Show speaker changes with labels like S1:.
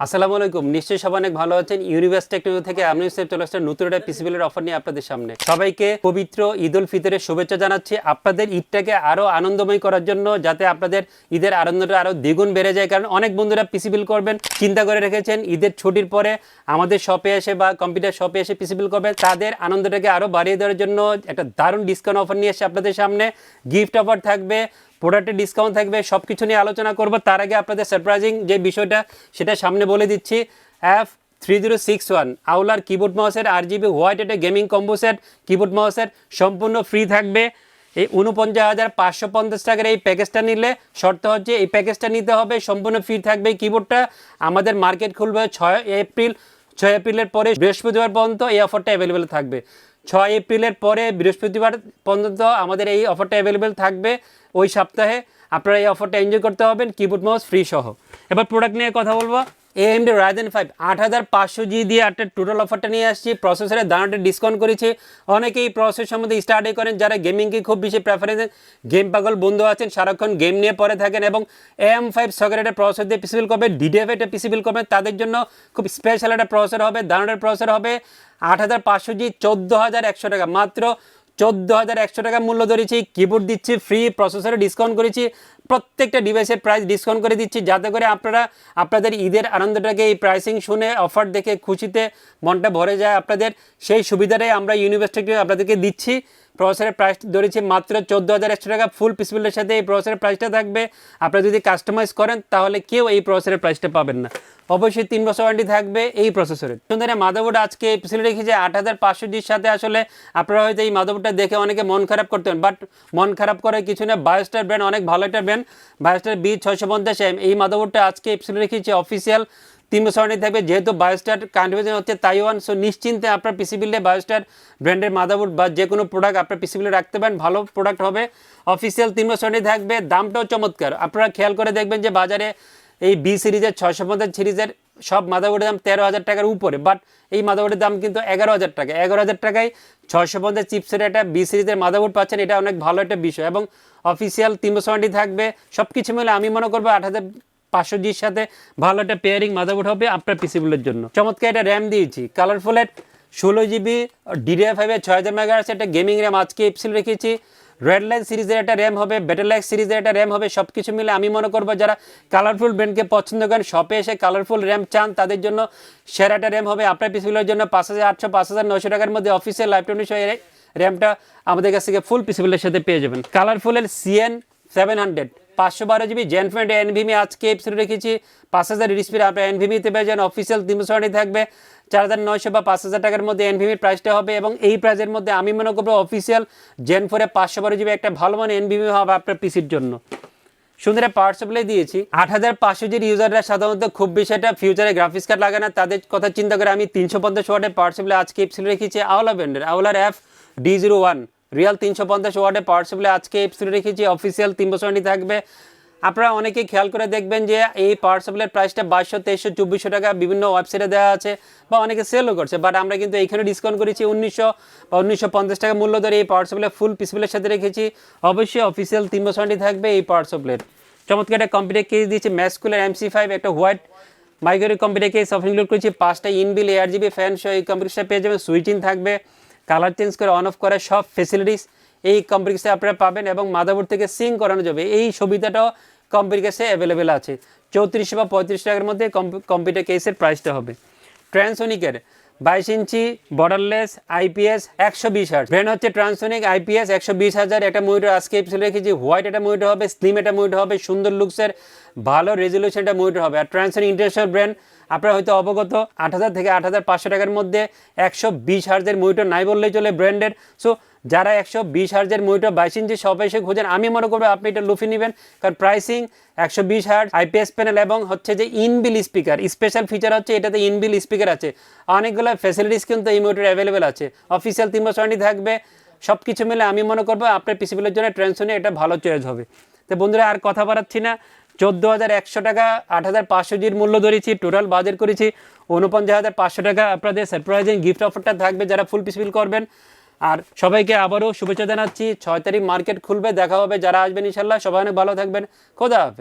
S1: আসসালামু আলাইকুম। নিশ্চয়ই সবাই অনেক ভালো আছেন। ইউনিভার্স টেকনোলজি থেকে আমি ইউসেফ চলে আসছে নতুন একটা পিসিবিলের অফার নিয়ে আপনাদের সামনে। সবাইকে পবিত্র ঈদ উল ফিতরের শুভেচ্ছা জানাচ্ছি। আপনাদের ঈদটাকে আরও আনন্দময় করার জন্য যাতে আপনাদের ঈদের আনন্দটা আরও দ্বিগুণ বেড়ে যায়। কারণ অনেক বন্ধুরা পিসিবিল করবেন, চিন্তা করে রেখেছেন, ঈদের ছুটির পরে আমাদের শপে এসে বা কম্পিউটার শপে এসে পিসিবিল করবেন। তাদের আনন্দটাকে আরও বাড়িয়ে দেওয়ার জন্য একটা দারুণ ডিসকাউন্ট অফার নিয়ে এসে আপনাদের সামনে। গিফট অফার থাকবে প্রোডাক্টের ডিসকাউন্ট থাকবে সব কিছু নিয়ে আলোচনা করব। তার আগে আপনাদের সারপ্রাইজিং যে বিষয়টা, সেটা সামনে বলে দিচ্ছি। F three zero six one আউলার keyboard মাউসের আর জিবি হোয়াইট একটা গেমিং কম্বো সেট কিবোর্ড মাউসের সম্পূর্ণ ফ্রি থাকবে। এই উনপঞ্চাশ হাজার পাঁচশো পঞ্চাশ টাকার এই প্যাকেজটা নিলে শর্ত হচ্ছে, এই প্যাকেজটা নিতে হবে, সম্পূর্ণ ফ্রি থাকবে কিবোর্ডটা আমাদের মার্কেট খুলবে ছয় এপ্রিল, ছয় এপ্রিলের পরে বৃহস্পতিবার পর্যন্ত এই অফারটা অ্যাভেলেবেল থাকবে। ছয় এপ্রিলের পরে বৃহস্পতিবার পর্যন্ত আমাদের এই অফারটা অ্যাভেলেবেল থাকবে ওই সপ্তাহে। আপনারা এই অফারটা এনজয় করতে পারবেন কিবোর্ড মাউস ফ্রি সহ। এবার প্রোডাক্ট নিয়ে কথা বলব। এএমডি রাইজেন ফাইভ আট হাজার পাঁচশো জি দিয়ে একটা টোটাল অফারটা নিয়ে আসছি। প্রসেসরের দানাটা ডিসকাউন্ট করেছি। অনেকেই প্রসেস সম্বন্ধে স্টার্টে করেন, যারা গেমিংকে খুব বেশি প্রেফারেন্স গেম পাগল বন্ধু আছেন, সারাক্ষণ গেম নিয়ে পরে থাকেন এবং এম ফাইভ সকেটের প্রসেসর দিয়ে পিসিবিল করবে ডিডিএফ এটা পিসিবিল করবে, তাদের জন্য খুব স্পেশাল একটা প্রসেসর হবে দানাটার প্রসেসর হবে। আট হাজার পাঁচশো জি চোদ্দ হাজার একশো টাকা। মাত্র চোদ্দ হাজার একশো টাকা মূল্য ধরেছি কিবোর্ড দিচ্ছি ফ্রি প্রসেসরে ডিসকাউন্ট করেছি, প্রত্যেকটা ডিভাইসের প্রাইস ডিসকাউন্ট করে দিচ্ছি, যাতে করে আপনারা, আপনাদের ঈদের আনন্দটাকে এই প্রাইসিং শুনে অফার দেখে খুশিতে মনটা ভরে যায় আপনাদের। সেই সুবিধাটাই আমরা ইউনিভার্সিটি আপনাদেরকে দিচ্ছি। প্রসেসরের প্রাইস ধরেছি মাত্র চোদ্দ হাজার একশো টাকা ফুল পিসবিলের সাথে এই প্রসেসরের প্রাইসটা থাকবে। আপনারা যদি কাস্টমাইজ করেন, তাহলে কেউ এই প্রসেসরের প্রাইসটা পাবেন না। অবশ্যই তিন বছর ওয়ারেন্টি থাকবে এই প্রসেসরের সুন্দর মাদাবোর্ড আজকে পিছনে রেখেছে আট হাজার পাঁচশো জির সাথে আসলে আপনারা হয়তো এই মাদাবোর্ডটা দেখে অনেকে মন খারাপ করতেন বাট মন খারাপ করে কিছু না বায়োস্টার ব্র্যান্ড অনেক ভালো একটা ব্র্যান্ড বায়োস্টার বি ছয়শো পঞ্চাশ এম এই মাদাবোর্ডটা আজকে পিছনে রেখেছে অফিসিয়াল তিন বছর থাকবে। যেহেতু বায়োস্টার কান্ট্রিবিউশন হচ্ছে তাইওয়ান সো নিশ্চিন্তে আপনার পিসিবিলে বায়োস্টার ব্র্যান্ডের মাদাবোর্ড বা যে কোনো প্রোডাক্ট আপনার পিসিবিলে রাখতে পারেন, ভালো প্রোডাক্ট হবে। অফিসিয়াল তিন বছর থাকবে, দামটাও চমৎকার। আপনারা খেয়াল করে দেখবেন যে বাজারে এই বি সিরিজের ছয়শো পঞ্চাশ সিরিজের সব মাদাবোর্ডের দাম তেরো হাজার টাকার উপরে। বাট এই মাদাবোর্ডের দাম কিন্তু এগারো হাজার টাকা। এগারো হাজার টাকায় ছয়শো পঞ্চাশ চিপসের একটা বি সিরিজের মাদাবোর্ড পাচ্ছেন, এটা অনেক ভালো একটা বিষয়। এবং অফিসিয়াল তিন বছর থাকবে। সব কিছু মিলে আমি মনে করব আট হাজার পাঁচশো জির সাথে ভালো একটা পেয়ারিং মাদাবোর্ড হবে আপনার পিসিগুলোর জন্য। চমৎকার একটা র্যাম দিয়েছি। কালারফুলের ষোলো জিবি ডিডিআর ফাইভের ছয় হাজার মেগাহার্স একটা গেমিং র্যাম আজকে এপসিল রেখেছি। রেড লাইন সিরিজের একটা র্যাম হবে ব্যাটার লাইক সিরিজের একটা র্যাম হবে সব কিছু মিলে আমি মনে করব যারা কালারফুল ব্র্যান্ডকে পছন্দ করেন শপে এসে কালারফুল র্যাম চান, তাদের জন্য সেরা একটা র্যাম হবে আপনার পিসিগুলোর জন্য পাঁচ হাজার আটশো, পাঁচ হাজার নশো টাকার মধ্যে অফিসিয়াল লাইফটাইম র্যামটা আমাদের কাছ থেকে ফুল পিসিবিলের সাথে পেয়ে যাবেন। কালারফুলের সিএন সেভেন হান্ড্রেড পাঁচশো বারো জিবি জেনফ্রেন্ড এনভিমি আজকে এপসিল রেখেছি পাঁচ হাজার স্পিড আপনার এনভিমিতে পেয়ে যান। অফিসিয়াল তিনশো থাকবে। চার হাজার নয়শো বা পাঁচ হাজার টাকার মধ্যে এনভিমির প্রাইসটা হবে এবং এই প্রাইসের মধ্যে আমি মনে করব অফিসিয়াল জেন ফোরে পাঁচশো বারো জিবি একটা ভালো মানে এনভিমি হবে আপনার পিসির জন্য। সুন্দর পাওয়ার সাপ্লাই দিয়েছি। আট হাজার পাঁচশো জির ইউজাররা সাধারণত খুব বেশি একটা ফিউচারে গ্রাফিক্স কার্ড লাগে না, তাদের কথা চিন্তা করে আমি তিনশো পঞ্চাশ ওয়াটের পাওয়ার সাপ্লাই আজকে এপসিল রেখেছি আওলা ব্র্যান্ডের আওলার F D zero one real তিনশো পঞ্চাশ ওয়াটের পাওয়ার আজকে এপসিল রেখেছি অফিসিয়াল তিন বছর থাকবে। আপনারা অনেকেই খেয়াল করে দেখবেন যে এই পাওয়ার সাপ্লাইয়ের প্রাইসটা বাইশশো, তেইশশো, চব্বিশশো টাকা বিভিন্ন ওয়েবসাইটে দেওয়া আছে বা অনেকে সেলও করছে বাট আমরা কিন্তু এখানে ডিসকাউন্ট করেছি উনিশশো বা উনিশশো পঞ্চাশ টাকা মূল্য ধরে এই পাওয়ার সাপ্লাই ফুল পিসপ্লের সাথে রেখেছি। অবশ্যই অফিসিয়াল তিন বছর থাকবে এই পাওয়ার সাপ্লাইয়ের চমৎকার একটা কম্পিউটার কেস দিয়েছি ম্যাসকুলার এমসি ফাইভ একটা white micro computer case of include করেছি, পাঁচটা ইনবিল এয়ার জিবি ফ্যান সহ এই কম্পিউটারটা পেয়ে যাবেন সুইচিং থাকবে। কালার চেঞ্জ করে অন অফ করার সব ফেসিলিটিস এই কম্পিউটার আপনারা পাবেন এবং মাদাবোর্ড থেকে সিং করানো যাবে। এই সুবিধাটাও কম্পিউটার কেসে অ্যাভেলেবেল আছে। চৌত্রিশ বা পঁয়ত্রিশ টাকার মধ্যে কম্পিউটার কেসের প্রাইসটা হবে। ট্রান্সোনিকের বাইশ ইঞ্চি বর্ডারলেস আইপিএস একশো বিশ হাজার ব্র্যান্ড হচ্ছে ট্রান্সোনিক আইপিএস একশো বিশ হাজার। একটা মনিটর আজকে এপিসোড রেখেছি। হোয়াইট একটা মনিটর হবে স্লিম একটা মনিটর হবে, সুন্দর লুকসের ভালো রেজলিউশন একটা মনিটর হবে। আর ট্রান্সোনিক ইন্টারন্যাশনাল ব্র্যান্ড আপনারা হয়তো অবগত, আট হাজার থেকে আট হাজার পাঁচশো টাকার মধ্যে একশো বিশ হাজারের মনিটর নাই বললেই চলে ব্র্যান্ডের সো যারা একশো বিশ হার্জের মনিটর বাইশ ইঞ্চি সব এসে খোঁজেন, আমি মনে করব আপনি এটা লুফি নেবেন। কারণ প্রাইসিং একশো বিশ হার্জ আইপিএস প্যানেল এবং হচ্ছে যে ইনবিল স্পিকার স্পেশাল ফিচার হচ্ছে এটাতে ইনবিল স্পিকার আছে। অনেকগুলো ফ্যাসিলিটিস কিন্তু এই মনিটর অ্যাভেলেবেল আছে। অফিসিয়াল তিন বছর থাকবে সব কিছু মিলে আমি মনে করব আপনার পিসিবিলের জন্য ট্রেনশনে এটা ভালো চয়েস হবে। তো বন্ধুরা, আর কথা বাড়াচ্ছি না। চোদ্দ হাজার একশো টাকা, আট হাজার পাঁচশো জির মূল্য ধরেছি টোটাল বাজেট করেছি। উনপঞ্চাশ হাজার পাঁচশো টাকা আপনাদের সারপ্রাইজিং গিফট অফারটা থাকবে যারা ফুল পিসবিল করবেন। আর সবাইকে আবারও শুভেচ্ছা জানাচ্ছি। ছয় তারিখ মার্কেট খুলবে, দেখা হবে, যারা আসবেন ইনশাল্লাহ। সবাই অনেক ভালো থাকবেন। খোদা হাফেজ।